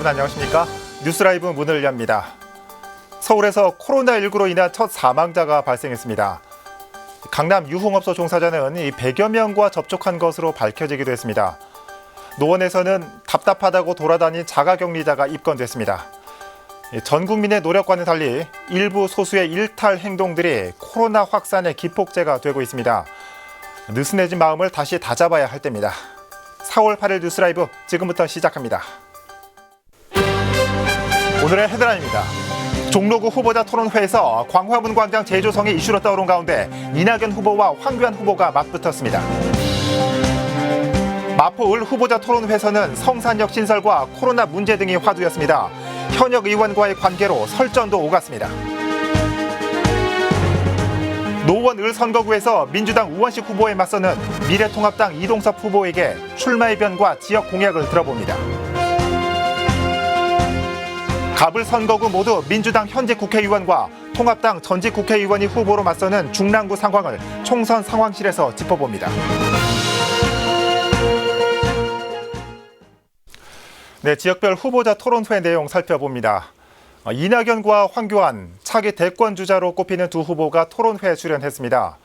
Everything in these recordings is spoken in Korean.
여러분 안녕하십니까? 뉴스라이브 문을 엽니다. 서울에서 코로나19로 인한 첫 사망자가 발생했습니다. 강남 유흥업소 종사자는 이 100여 명과 접촉한 것으로 밝혀지기도 했습니다. 노원에서는 답답하다고 돌아다닌 자가격리자가 입건됐습니다. 이전 국민의 노력과는 달리 일부 소수의 일탈 행동들이 코로나 확산의 기폭제가 되고 있습니다. 느슨해진 마음을 다시 다잡아야 할 때입니다. 4월 8일 뉴스라이브 지금부터 시작합니다. 오늘의 헤드라인입니다. 종로구 후보자 토론회에서 광화문 광장 재조성이 이슈로 떠오른 가운데 이낙연 후보와 황교안 후보가 맞붙었습니다. 마포을 후보자 토론회에서는 성산역 신설과 코로나 문제 등이 화두였습니다. 현역 의원과의 관계로 설전도 오갔습니다. 노원을 선거구에서 민주당 우원식 후보에 맞서는 미래통합당 이동섭 후보에게 출마의 변과 지역 공약을 들어봅니다. 갑을 선거구 모두 민주당 현직 국회의원과 통합당 전직 국회의원이 후보로 맞서는 중랑구 상황을 총선 상황실에서 짚어봅니다. 네, 지역별 후보자 토론회 내용 살펴봅니다. 어, 이낙연과 황교안 차기 대권 주자로 꼽히는 두 후보가 토론회에 출연했습니다.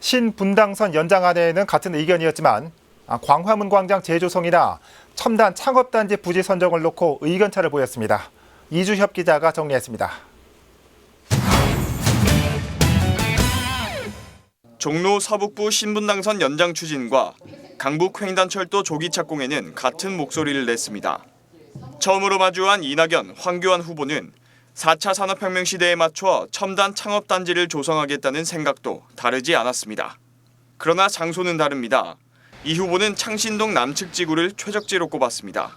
신분당선 연장안에는 같은 의견이었지만 아, 광화문 광장 재조성이나 첨단 창업단지 부지 선정을 놓고 의견차를 보였습니다. 이주협 기자가 정리했습니다. 종로 서북부 신분당선 연장 추진과 강북 횡단철도 조기 착공에는 같은 목소리를 냈습니다. 처음으로 마주한 이낙연, 황교안 후보는 4차 산업혁명 시대에 맞춰 첨단 창업 단지를 조성하겠다는 생각도 다르지 않았습니다. 그러나 장소는 다릅니다. 이 후보는 창신동 남측 지구를 최적지로 꼽았습니다.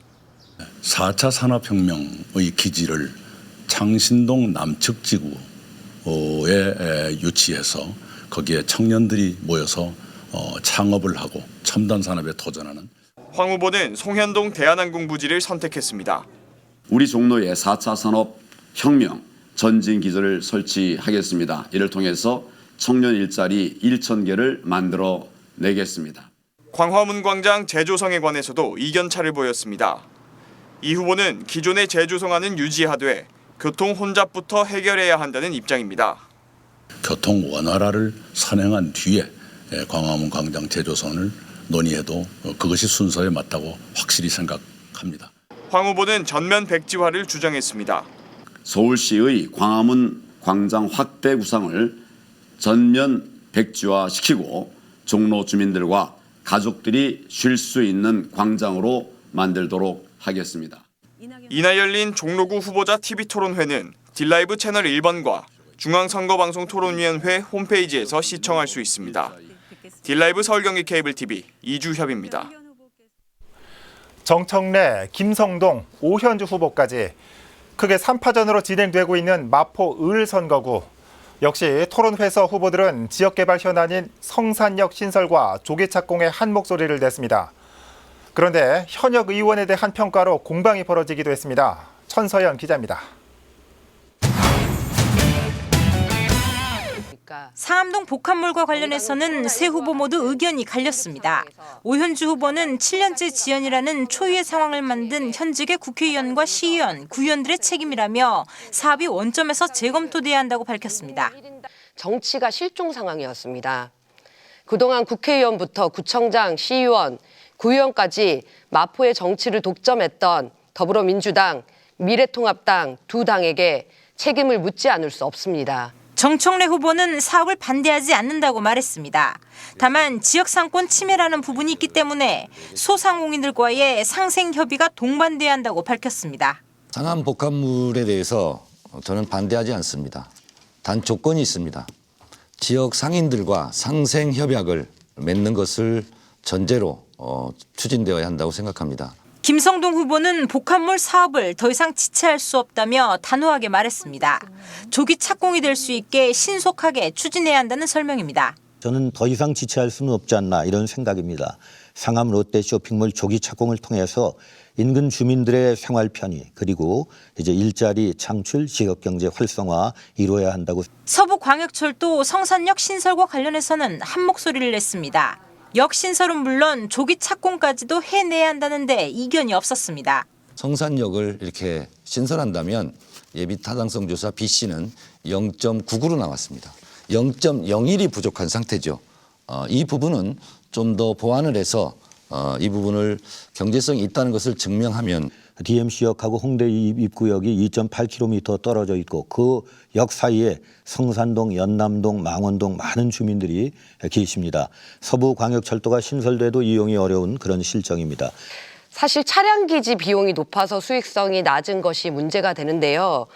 4차 산업혁명의 기지를 창신동 남측 지구에 유치해서 거기에 청년들이 모여서 어, 창업을 하고 첨단 산업에 도전하는 황 후보는 송현동 대한항공 부지를 선택했습니다. 우리 종로에 4차 산업 혁명 전진 기지를 설치하겠습니다. 이를 통해서 청년 일자리 1천 개를 만들어 내겠습니다. 광화문 광장 재조성에 관해서도 이견차를 보였습니다. 이 후보는 기존의 재조성안은 유지하되 교통 혼잡부터 해결해야 한다는 입장입니다. 교통 원활화를 선행한 뒤에 예, 광화문 광장 재조선을 논의해도 어, 그것이 순서에 맞다고 확실히 생각합니다. 황 후보는 전면 백지화를 주장했습니다. 서울시의 광화문 광장 확대 구상을 전면 백지화시키고 종로 주민들과 가족들이 쉴 수 있는 광장으로 만들도록 하겠습니다. 이날 열린 종로구 후보자 TV 토론회는 딜라이브 채널 1번과 중앙선거방송 토론위원회 홈페이지에서 시청할 수 있습니다. 딜라이브 서울경기 케이블 TV 이주협입니다. 정청래, 김성동, 오현주 후보까지 크게 3파전으로 진행되고 있는 마포 을 선거구. 역시 토론회에서 후보들은 지역개발 현안인 성산역 신설과 조기 착공에 한 목소리를 냈습니다. 그런데 현역 의원에 대한 평가로 공방이 벌어지기도 했습니다. 천서연 기자입니다. 상암동 복합물과 관련해서는 세 후보 모두 의견이 갈렸습니다. 오현주 후보는 7년째 지연이라는 초유의 상황을 만든 현직의 국회의원과 시의원, 구의원들의 책임이라며 사업이 원점에서 재검토돼야 한다고 밝혔습니다. 정치가 실종 상황이었습니다. 그동안 국회의원부터 구청장, 시의원, 구의원까지 마포의 정치를 독점했던 더불어민주당, 미래통합당 두 당에게 책임을 묻지 않을 수 없습니다. 정청래 후보는 사업을 반대하지 않는다고 말했습니다. 다만 지역 상권 침해라는 부분이 있기 때문에 소상공인들과의 상생 협의가 동반돼야 한다고 밝혔습니다. 상암 복합물에 대해서 저는 반대하지 않습니다. 단 조건이 있습니다. 지역 상인들과 상생 협약을 맺는 것을 전제로 어, 추진되어야 한다고 생각합니다. 김성동 후보는 복합물 사업을 더 이상 지체할 수 없다며 단호하게 말했습니다. 조기 착공이 될 수 있게 신속하게 추진해야 한다는 설명입니다. 저는 더 이상 지체할 수는 없지 않나 이런 생각입니다. 상암 롯데 쇼핑몰 조기 착공을 통해서 인근 주민들의 생활 편의 그리고 이제 일자리 창출, 지역 경제 활성화 이루어야 한다고 서부광역철도 성산역 신설과 관련해서는 한 목소리를 냈습니다. 역 신설은 물론 조기 착공까지도 해내야 한다는데 이견이 없었습니다. 성산역을 이렇게 신설한다면 예비 타당성 조사 B씨는 0.99로 나왔습니다. 0.01이 부족한 상태죠. 어, 이 부분은 좀 더 보완을 해서 어, 이 부분을 경제성이 있다는 것을 증명하면 DMC역하고 홍대 입- 입구역이 2.8km 떨어져 있고 그 역 사이에 성산동, 연남동, 망원동 많은 주민들이 계십니다. 서부광역철도가 신설돼도 이용이 어려운 그런 실정입니다. 사실 차량 기지 비용이 높아서 수익성이 낮은 것이 문제가 되는데요.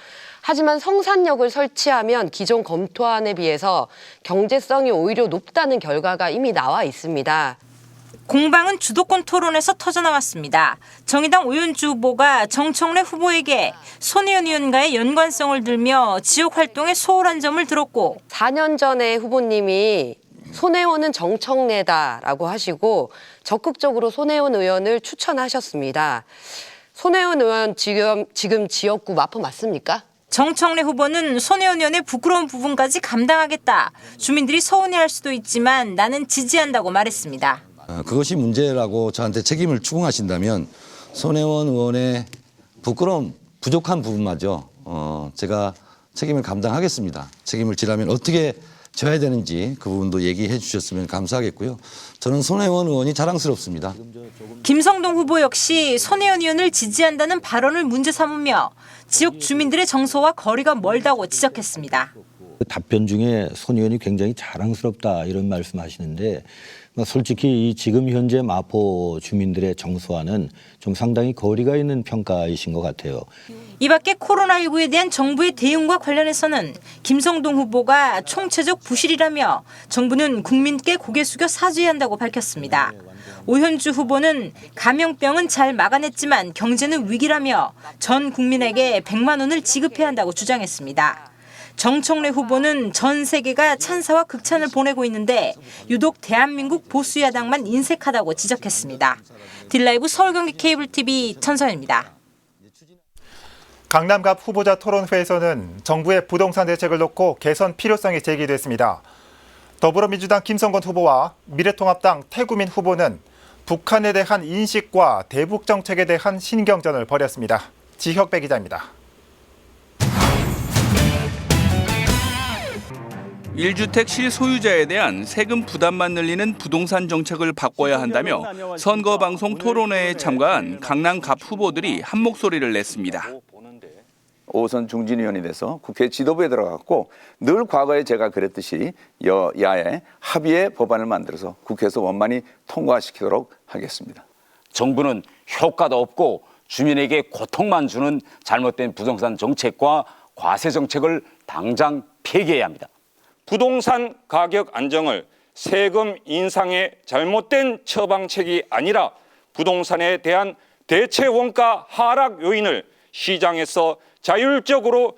하지만 성산역을 설치하면 기존 검토안에 비해서 경제성이 오히려 높다는 결과가 이미 나와 있습니다. 공방은 주도권 토론에서 터져나왔습니다. 정의당 오윤주 후보가 정청래 후보에게 손혜원 의원과의 연관성을 들며 지역 활동에 소홀한 점을 들었고 4년 전에 후보님이 손혜원은 정청래다라고 하시고 적극적으로 손혜원 의원을 추천하셨습니다. 손혜원 의원 지금 지금 지역구 마포 맞습니까? 정청래 후보는 손혜원 의원의 부끄러운 부분까지 감당하겠다. 주민들이 서운해할 수도 있지만 나는 지지한다고 말했습니다. 어, 그것이 문제라고 저한테 책임을 추궁하신다면 손혜원 의원의 부끄러움, 부족한 부분마저 어, 제가 책임을 감당하겠습니다. 책임을 지라면 어떻게 져야 되는지 그 부분도 얘기해 주셨으면 감사하겠고요. 저는 손혜원 의원이 자랑스럽습니다. 김성동 후보 역시 손혜원 의원을 지지한다는 발언을 문제 삼으며 지역 주민들의 정서와 거리가 멀다고 지적했습니다. 그 답변 중에 손 의원이 굉장히 자랑스럽다 이런 말씀하시는데 뭐 솔직히 이 지금 현재 마포 주민들의 정서와는 좀 상당히 거리가 있는 평가이신 것 같아요. 이 밖에 코로나19에 대한 정부의 대응과 관련해서는 김성동 후보가 총체적 부실이라며 정부는 국민께 고개 숙여 사죄한다고 밝혔습니다. 오현주 후보는 감염병은 잘 막아냈지만 경제는 위기라며 전 국민에게 100만 원을 지급해야 한다고 주장했습니다. 정청래 후보는 전 세계가 찬사와 극찬을 보내고 있는데 유독 대한민국 보수 야당만 인색하다고 지적했습니다. 딜라이브 서울 경기 케이블 TV 천선입니다. 강남갑 후보자 토론회에서는 정부의 부동산 대책을 놓고 개선 필요성이 제기됐습니다. 더불어민주당 김성건 후보와 미래통합당 태구민 후보는 북한에 대한 인식과 대북 정책에 대한 신경전을 벌였습니다. 지혁배 기자입니다. 1주택 실소유자에 대한 세금 부담만 늘리는 부동산 정책을 바꿔야 한다며 선거 방송 토론회에 참가한 강남 갑 후보들이 한 목소리를 냈습니다. 5선 중진위원이 돼서 국회 지도부에 들어갔고 늘 과거에 제가 그랬듯이 여야의 합의의 법안을 만들어서 국회에서 원만히 통과시키도록 하겠습니다. 정부는 효과도 없고 주민에게 고통만 주는 잘못된 부동산 정책과 과세 정책을 당장 폐기해야 합니다. 부동산 가격 안정을 세금 인상의 잘못된 처방책이 아니라 부동산에 대한 대체 원가 하락 요인을 시장에서 자율적으로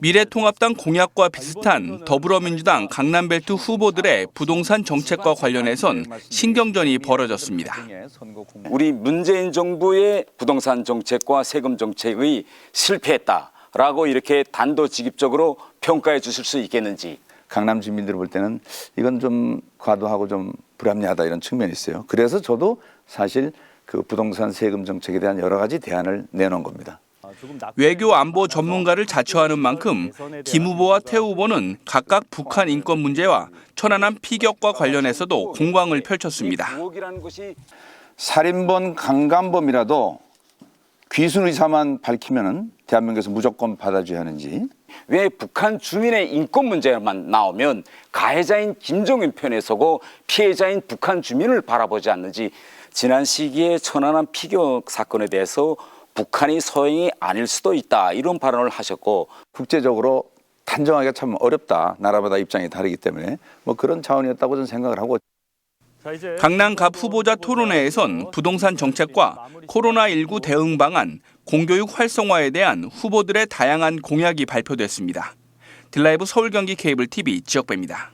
미래통합당 공약과 비슷한 더불어민주당 강남벨트 후보들의 부동산 정책과 관련해선 신경전이 벌어졌습니다. 우리 문재인 정부의 부동산 정책과 세금 정책의 실패했다라고 이렇게 단도직입적으로 평가해 주실 수 있겠는지 강남 주민들 볼 때는 이건 좀 과도하고 좀 불합리하다 이런 측면이 있어요. 그래서 저도 사실 그 부동산 세금 정책에 대한 여러 가지 대안을 내놓은 겁니다. 외교 안보 전문가를 자처하는 만큼 김 후보와 태 후보는 각각 북한 인권 문제와 천안함 피격과 관련해서도 공방을 펼쳤습니다. 살인범 강간범이라도 귀순 의사만 밝히면은 대한민국에서 무조건 받아줘야 하는지 왜 북한 주민의 인권 문제만 나오면 가해자인 김정은 편에 서고 피해자인 북한 주민을 바라보지 않는지 지난 시기에 천안함 피격 사건에 대해서 북한이 소행이 아닐 수도 있다 이런 발언을 하셨고 국제적으로 단정하기가 참 어렵다. 나라마다 입장이 다르기 때문에 뭐 그런 차원이었다고 저는 생각을 하고 강남 갑 후보자 토론회에선 부동산 정책과 코로나19 대응 방안, 공교육 활성화에 대한 후보들의 다양한 공약이 발표됐습니다. 딜라이브 서울 경기 케이블 TV 지역배입니다.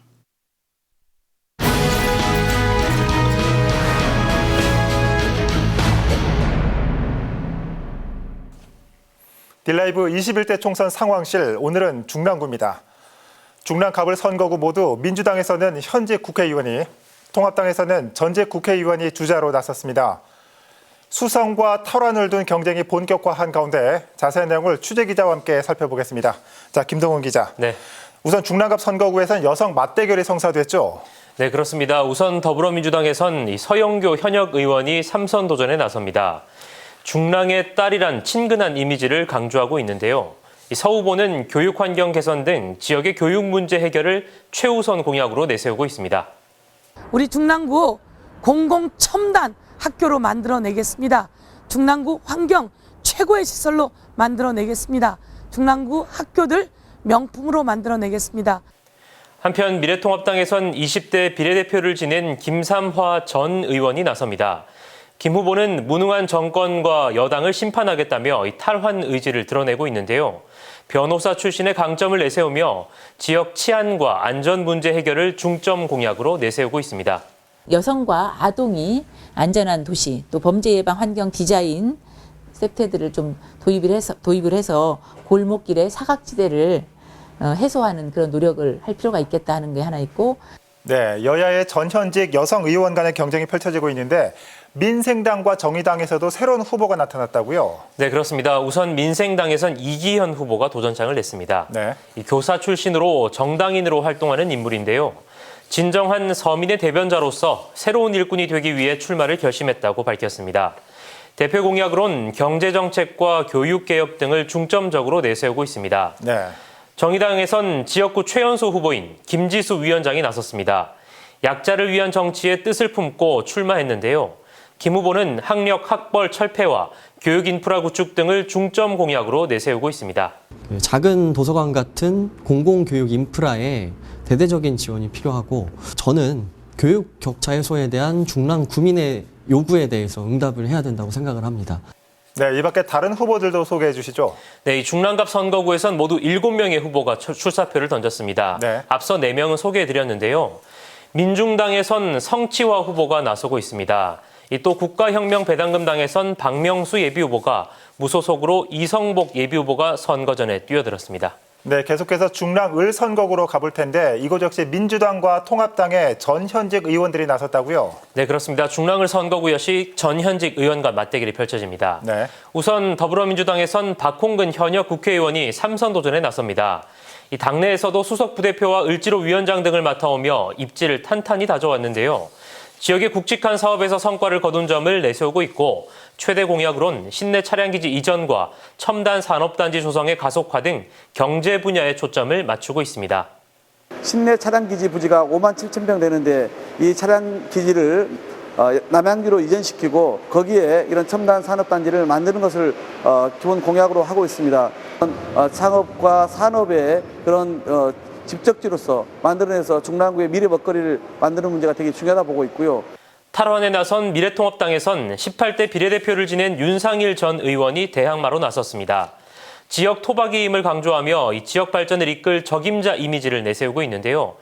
딜라이브 21대 총선 상황실 오늘은 중랑구입니다. 중랑갑을 선거구 모두 민주당에서는 현직 국회의원이 통합당에서는 전직 국회의원이 주자로 나섰습니다. 수성과 탈환을 둔 경쟁이 본격화한 가운데 자세한 내용을 취재 기자와 함께 살펴보겠습니다. 자, 김동훈 기자. 네. 우선 중랑갑 선거구에선 여성 맞대결이 성사됐죠. 네, 그렇습니다. 우선 더불어민주당에선 이 서영교 현역 의원이 삼선 도전에 나섭니다. 중랑의 딸이란 친근한 이미지를 강조하고 있는데요. 이서 후보는 교육 환경 개선 등 지역의 교육 문제 해결을 최우선 공약으로 내세우고 있습니다. 우리 중랑구 공공 첨단 학교로 만들어내겠습니다. 중랑구 환경 최고의 시설로 만들어내겠습니다. 중랑구 학교들 명품으로 만들어내겠습니다. 한편 미래통합당에선 20대 비례대표를 지낸 김삼화 전 의원이 나섭니다. 김 후보는 무능한 정권과 여당을 심판하겠다며 이 탈환 의지를 드러내고 있는데요. 변호사 출신의 강점을 내세우며 지역 치안과 안전 문제 해결을 중점 공약으로 내세우고 있습니다. 여성과 아동이 안전한 도시 또 범죄 예방 환경 디자인 세트들을 좀 도입을 해서 도입을 해서 골목길의 사각지대를 어, 해소하는 그런 노력을 할 필요가 있겠다 하는 게 하나 있고 네, 여야의 전 현직 여성 의원 간의 경쟁이 펼쳐지고 있는데 민생당과 정의당에서도 새로운 후보가 나타났다고요. 네, 그렇습니다. 우선 민생당에선 이기현 후보가 도전장을 냈습니다. 네. 이 교사 출신으로 정당인으로 활동하는 인물인데요. 진정한 서민의 대변자로서 새로운 일꾼이 되기 위해 출마를 결심했다고 밝혔습니다. 대표 공약으론 경제정책과 교육개혁 등을 중점적으로 내세우고 있습니다. 네. 정의당에선 지역구 최연소 후보인 김지수 위원장이 나섰습니다. 약자를 위한 정치의 뜻을 품고 출마했는데요. 김 후보는 학력 학벌 철폐와 교육 인프라 구축 등을 중점 공약으로 내세우고 있습니다. 그 작은 도서관 같은 공공교육 인프라에 대대적인 지원이 필요하고 저는 교육 격차 해소에 대한 중랑 구민의 요구에 대해서 응답을 해야 된다고 생각을 합니다. 네, 이 밖에 다른 후보들도 소개해 주시죠. 네, 이 중랑갑 선거구에선 모두 7명의 후보가 출- 출사표를 던졌습니다. 네. 앞서 4명은 소개해 드렸는데요. 민중당에선 성치화 후보가 나서고 있습니다. 이또 국가혁명 배당금 당에선 박명수 예비 후보가 무소속으로 이성복 예비 후보가 선거전에 뛰어들었습니다. 네, 계속해서 중랑 을 선거구로 가볼 텐데 이곳 역시 민주당과 통합당의 전현직 의원들이 나섰다고요. 네, 그렇습니다. 중랑을 선거구 역시 전현직 의원과 맞대결이 펼쳐집니다. 네. 우선 더불어민주당에선 박홍근 현역 국회의원이 삼선 도전에 나섭니다. 이 당내에서도 수석 부대표와 을지로 위원장 등을 맡아오며 입지를 탄탄히 다져왔는데요. 지역의 굵직한 사업에서 성과를 거둔 점을 내세우고 있고 최대 공약으론 신내 차량기지 이전과 첨단 산업단지 조성의 가속화 등 경제 분야에 초점을 맞추고 있습니다. 신내 차량 기지 부지가 5만 7천 평 되는데 이 차량 기지를 어, 남양주로 이전시키고 거기에 이런 첨단 산업 단지를 만드는 것을 어, 기본 공약으로 하고 있습니다. 어, 창업과 산업의 그런 어, 집적지로서 만들어내서 중랑구의 미래 먹거리를 만드는 문제가 되게 중요하다 보고 있고요. 탈환에 나선 미래통합당에선 18대 비례대표를 지낸 윤상일 전 의원이 대항마로 나섰습니다. 지역 토박이임을 강조하며 이 지역 발전을 이끌 적임자 이미지를 내세우고 있는데요.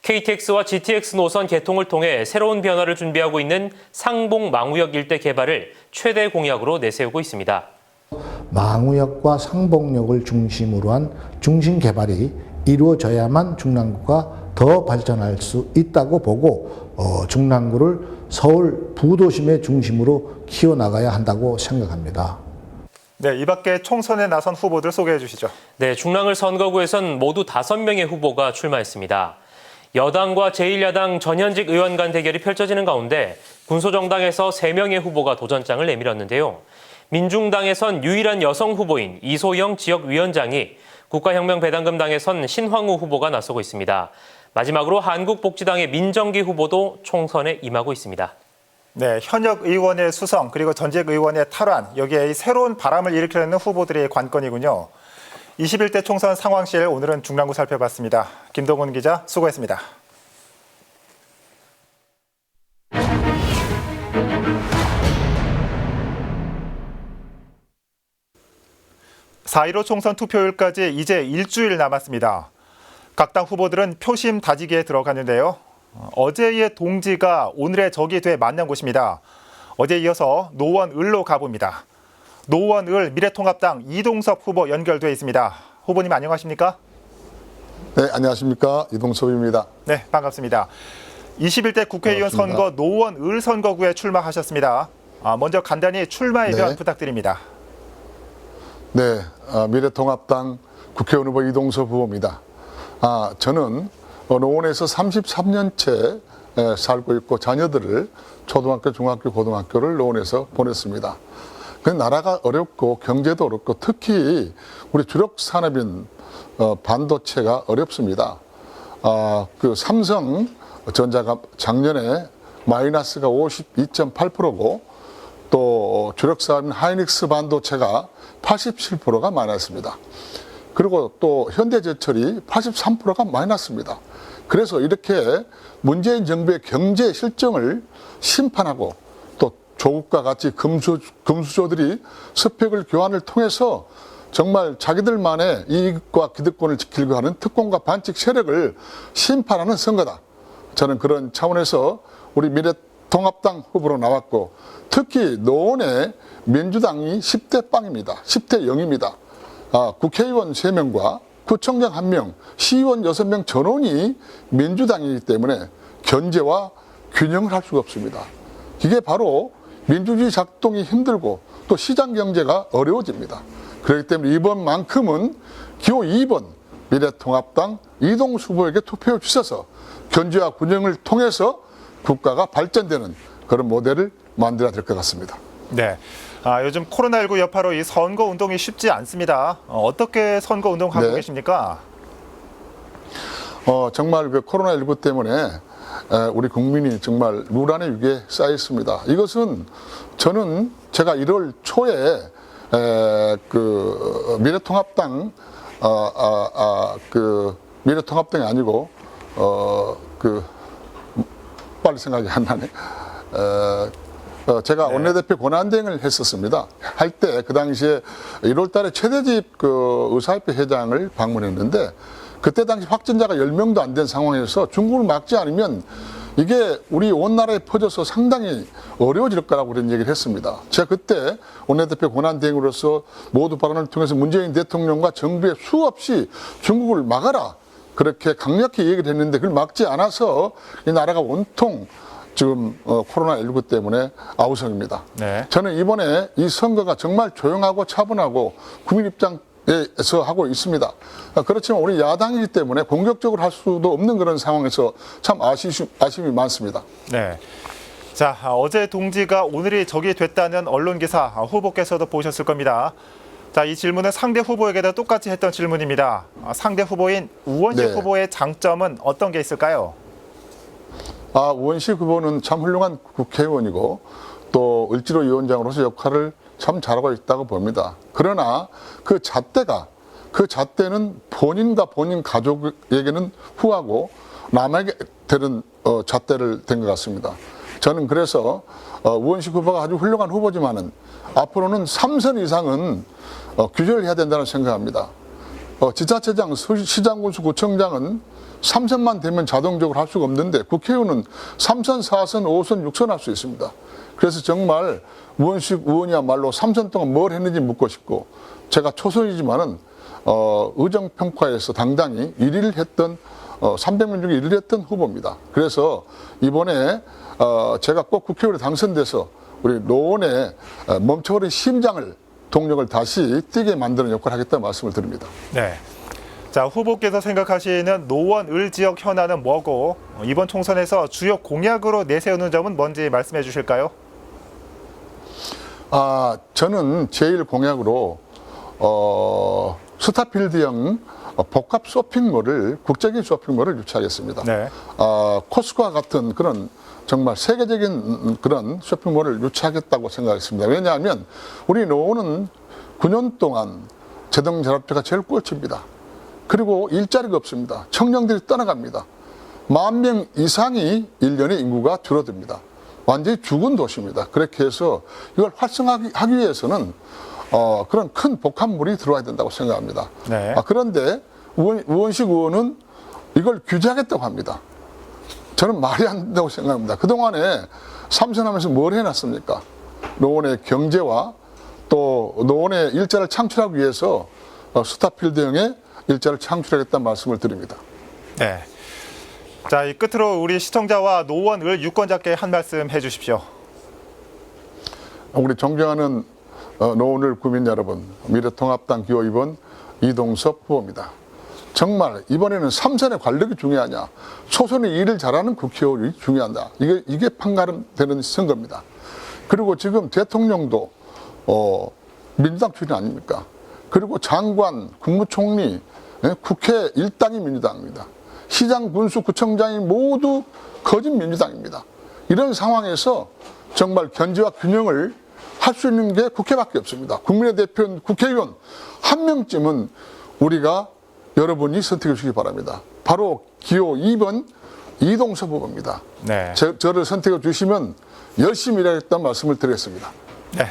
KTX와 GTX 노선 개통을 통해 새로운 변화를 준비하고 있는 상봉 망우역 일대 개발을 최대 공약으로 내세우고 있습니다. 망우역과 상봉역을 중심으로 한 중심 개발이 이루어져야만 중랑구가 더 발전할 수 있다고 보고 어, 중랑구를 서울 부도심의 중심으로 키워나가야 한다고 생각합니다. 네, 이 밖에 총선에 나선 후보들 소개해 주시죠. 네, 중랑을 선거구에선 모두 5명의 후보가 출마했습니다. 여당과 제1야당 전현직 의원 간 대결이 펼쳐지는 가운데 군소정당에서 3명의 후보가 도전장을 내밀었는데요. 민중당에선 유일한 여성 후보인 이소영 지역위원장이 국가혁명 배당금 당에선 신황우 후보가 나서고 있습니다. 마지막으로 한국복지당의 민정기 후보도 총선에 임하고 있습니다. 네, 현역 의원의 수성 그리고 전직 의원의 탈환 여기에 이 새로운 바람을 일으키려는 후보들의 관건이군요. 21대 총선 상황실 오늘은 중랑구 살펴봤습니다. 김동훈 기자 수고했습니다. (4.15) 총선 투표일까지 이제 일주일 남았습니다. 각 당 후보들은 표심 다지기에 들어갔는데요. 어제의 동지가 오늘의 적이 돼 만난 곳입니다. 어제 이어서 노원을로 가봅니다. 노원을 미래통합당 이동섭 후보 연결돼 있습니다. 후보님 안녕하십니까? 네, 안녕하십니까. 이동섭입니다. 네, 반갑습니다. 21대 국회의원 반갑습니다. 선거 노원을 선거구에 출마하셨습니다. 아, 먼저 간단히 출마 의견 네. 부탁드립니다. 네, 아, 미래통합당 국회의원 후보 이동섭 후보입니다. 아, 저는 어, 노원에서 33년째 살고 있고 자녀들을 초등학교, 중학교, 고등학교를 노원에서 보냈습니다. 그 나라가 어렵고 경제도 어렵고 특히 우리 주력 산업인 어, 반도체가 어렵습니다. 아, 그 삼성 전자가 작년에 마이너스가 52.8%고 또 주력 사업인 하이닉스 반도체가 87%가 마이너스입니다. 그리고 또 현대제철이 83%가 마이너스입니다. 그래서 이렇게 문재인 정부의 경제 실정을 심판하고 또 조국과 같이 금수, 금수저들이 스펙을 교환을 통해서 정말 자기들만의 이익과 기득권을 지키려고 하는 특권과 반칙 세력을 심판하는 선거다. 저는 그런 차원에서 우리 미래 통합당 후보로 나왔고 특히 노원의 민주당이 10대 빵입니다. 10대 0입니다. 아, 국회의원 3명과 구청장 1명, 시의원 6명 전원이 민주당이기 때문에 견제와 균형을 할 수가 없습니다. 이게 바로 민주주의 작동이 힘들고 또 시장 경제가 어려워집니다. 그렇기 때문에 이번만큼은 기호 2번 미래통합당 이동수 후보에게 투표해 주셔서 견제와 균형을 통해서 국가가 발전되는 그런 모델을 만들어야 될 것 같습니다. 네. 아, 요즘 코로나19 여파로 이 선거 운동이 쉽지 않습니다. 어, 떻게 선거 운동 하고 네. 계십니까? 어, 정말 그 코로나19 때문에 에, 우리 국민이 정말 루란의 위기에 쌓여 있습니다. 이것은 저는 제가 1월 초에 에, 그 미래통합당 어, 아, 아, 그 미래통합당이 아니고 어, 그 빨리 생각이 안 나네. 어, 어, 제가 원내대표 권한대행을 했었습니다. 할 때 그 당시에 1월 달에 최대집 그 의사협회 회장을 방문했는데 그때 당시 확진자가 10명도 안 된 상황에서 중국을 막지 않으면 이게 우리 온 나라에 퍼져서 상당히 어려워질 거라고 그런 얘기를 했습니다. 제가 그때 원내대표 권한대행으로서 모두 발언을 통해서 문재인 대통령과 정부에 수없이 중국을 막아라. 그렇게 강력히 얘기를 했는데 그걸 막지 않아서 이 나라가 온통 지금 어, 코로나19 때문에 아우성입니다. 네. 저는 이번에 이 선거가 정말 조용하고 차분하고 국민 입장 에서 하고 있습니다. 아, 그렇지만 우리 야당이기 때문에 공격적으로 할 수도 없는 그런 상황에서 참 아쉬, 아쉬움이 많습니다. 네. 자, 아, 어제 동지가 오늘이 적이 됐다는 언론 기사 아, 후보께서도 보셨을 겁니다. 자, 이 질문은 상대 후보에게도 똑같이 했던 질문입니다. 아, 상대 후보인 우원식 네. 후보의 장점은 어떤 게 있을까요? 아, 우원식 후보는 참 훌륭한 국회의원이고 또 을지로 위원장으로서 역할을 참 잘하고 있다고 봅니다. 그러나 그 잣대가 그 잣대는 본인과 본인 가족에게는 후하고 남에게 되는 어, 잣대를 된 것 같습니다. 저는 그래서 어, 우원식 후보가 아주 훌륭한 후보지만은 앞으로는 3선 이상은 어, 규제를 해야 된다는 생각합니다. 어, 지자체장, 시- 시장군수, 구청장은 3선만 되면 자동적으로 할 수가 없는데 국회의원은 3선, 4선, 5선, 6선 할 수 있습니다. 그래서 정말 우원식 의원이야말로 3선 동안 뭘 했는지 묻고 싶고 제가 초선이지만은 어, 의정평가에서 당당히 1위를 했던 어, 300명 중에 1위를 했던 후보입니다. 그래서 이번에 어, 제가 꼭 국회의원에 당선돼서 우리 노원의 어, 멈춰버린 심장을 동력을 다시 뛰게 만드는 역할을 하겠다는 말씀을 드립니다. 네. 자, 후보께서 생각하시는 노원 을 지역 현안은 뭐고 어, 이번 총선에서 주요 공약으로 내세우는 점은 뭔지 말씀해 주실까요? 아, 저는 제일 공약으로 어, 스타필드형 어, 복합 쇼핑몰을 국적인 쇼핑몰을 유치하겠습니다. 네. 어, 코스코와 같은 그런 정말 세계적인 그런 쇼핑몰을 유치하겠다고 생각했습니다. 왜냐하면 우리 노원은 9년 동안 재정결합제가 제일 꼴찌입니다. 그리고 일자리가 없습니다. 청년들이 떠나갑니다. 만 명 이상이 일년에 인구가 줄어듭니다. 완전히 죽은 도시입니다. 그렇게 해서 이걸 활성화하기 하기 위해서는 어, 그런 큰 복합물이 들어와야 된다고 생각합니다. 네. 아, 그런데 우원, 우원식 의원은 이걸 규제하겠다고 합니다. 저는 말이 안 된다고 생각합니다. 그동안에 삼선하면서 뭘 해놨습니까? 노원의 경제와 또 노원의 일자를 창출하기 위해서 어, 스타필드형의 일자를 창출하겠다는 말씀을 드립니다. 네. 자, 이 끝으로 우리 시청자와 노원 을 유권자께 한 말씀 해 주십시오. 우리 존경하는 어, 노원을 구민 여러분, 미래통합당 기호 2번 이동섭 후보입니다. 정말 이번에는 삼선의 관력이 중요하냐, 초선의 일을 잘하는 국회의원이 중요하다. 이게 이게 판가름되는 선거입니다. 그리고 지금 대통령도 어, 민주당 출신 아닙니까? 그리고 장관, 국무총리, 예, 국회 일당이 민주당입니다. 시장, 군수, 구청장이 모두 거짓 민주당입니다. 이런 상황에서 정말 견제와 균형을 할 수 있는 게 국회밖에 없습니다. 국민의 대표는 국회의원 한 명쯤은 우리가 여러분이 선택해 주시기 바랍니다. 바로 기호 2번 이동섭 후보입니다. 네. 저, 저를 선택해 주시면 열심히 일하겠다는 말씀을 드리겠습니다. 네.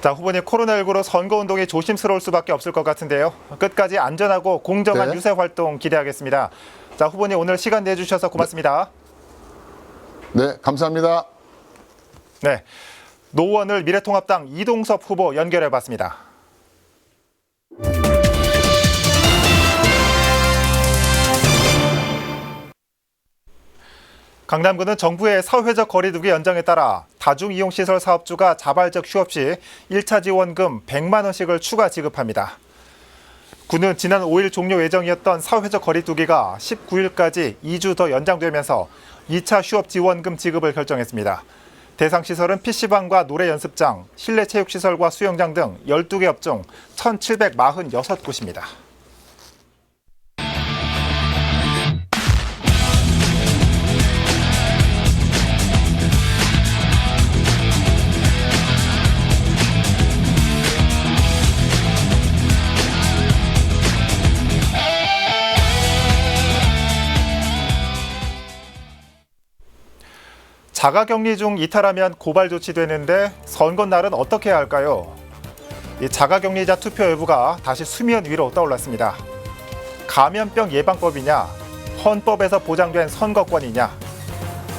자, 후보님 코로나19로 선거운동이 조심스러울 수밖에 없을 것 같은데요. 끝까지 안전하고 공정한 네. 유세 활동 기대하겠습니다. 자, 후보님 오늘 시간 내주셔서 고맙습니다. 네, 감사합니다. 네. 노원을 미래통합당 이동섭 후보 연결해 봤습니다. 강남구는 정부의 사회적 거리두기 연장에 따라 다중이용시설 사업주가 자발적 휴업 시 1차 지원금 100만 원씩을 추가 지급합니다. 구는 지난 5일 종료 예정이었던 사회적 거리두기가 19일까지 2주 더 연장되면서 2차 휴업 지원금 지급을 결정했습니다. 대상 시설은 PC방과 노래 연습장, 실내 체육 시설과 수영장 등 12개 업종 1,746곳입니다. 자가격리 중 이탈하면 고발 조치되는데 선거 날은 어떻게 해야 할까요? 이 자가격리자 투표 여부가 다시 수면 위로 떠올랐습니다. 감염병 예방법이냐, 헌법에서 보장된 선거권이냐,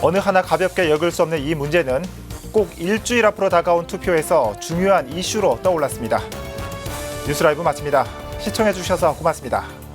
어느 하나 가볍게 여길 수 없는 이 문제는 꼭 일주일 앞으로 다가온 투표에서 중요한 이슈로 떠올랐습니다. 뉴스라이브 마칩니다. 시청해주셔서 고맙습니다.